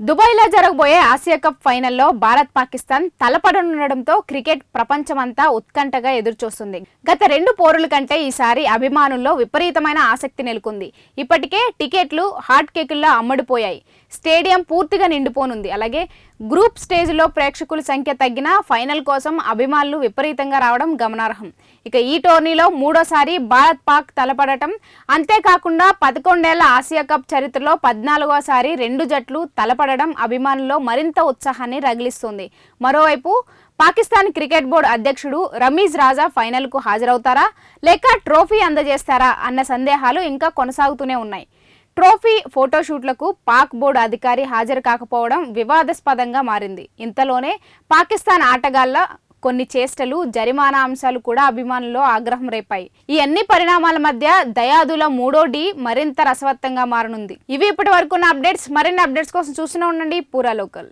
దుబాయ్లో జరగబోయే Asia cup ఫైనల్లో భారత్ పాకిస్తాన్ తలపడనుండడంతో క్రికెట్ ప్రపంచమంతా ఉత్కంఠగా ఎదురుచూస్తుంది. గత రెండు పోరుల కంటే ఈసారి అభిమానుల్లో విపరీతమైన ఆసక్తి నెలకొంది. ఇప్పటికే టికెట్లు హాట్ కేకుల్లో అమ్మడిపోయాయి. స్టేడియం పూర్తిగా నిండిపోనుంది. అలాగే గ్రూప్ స్టేజ్లో ప్రేక్షకుల సంఖ్య తగ్గినా ఫైనల్ కోసం అభిమానులు విపరీతంగా రావడం గమనార్హం. ఇక ఈ టోర్నీలో మూడోసారి భారత్ పాక్ తలపడటం అంతేకాకుండా పదకొండేళ్ళ ఆసియా కప్ చరిత్రలో పద్నాలుగోసారి రెండు జట్లు పడడం అభిమానుల్లో మరింత ఉత్సాహాన్ని రగిలిస్తుంది. మరోవైపు పాకిస్తాన్ క్రికెట్ బోర్డు అధ్యక్షుడు రమీజ్ రాజా ఫైనల్కు హాజరవుతారా? లేక ట్రోఫీ అందజేస్తారా? అన్న సందేహాలు ఇంకా కొనసాగుతూనే ఉన్నాయి. ట్రోఫీ ఫోటోషూట్లకు పాక్ బోర్డు అధికారి హాజరు కాకపోవడం వివాదాస్పదంగా మారింది. ఇంతలోనే పాకిస్తాన్ ఆటగాళ్ళ కొన్ని చేష్టలు జరిమానా అంశాలు కూడా అభిమానుల్లో ఆగ్రహం రేపాయి. ఈ అన్ని పరిణామాల మధ్య దయాదుల మూడో డి మరింత రసవత్తంగా మారనుంది. ఇవి ఇప్పటి వరకు ఉన్న అప్డేట్స్. మరిన్ని అప్డేట్స్ కోసం చూస్తూనే ఉండండి. పూరా లోకల్.